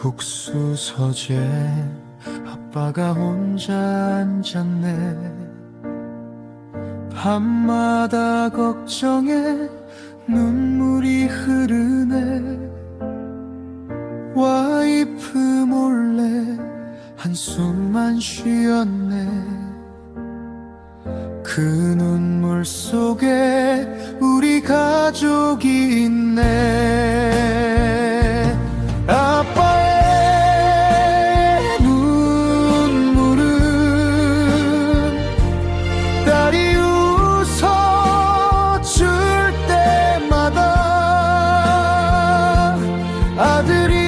북수서재 아빠가 혼자 앉았네. 밤마다 걱정에 눈물이 흐르네. 와이프 몰래 한숨만 쉬었네. 그 눈물 속에 우리 가족이 있네 আদরি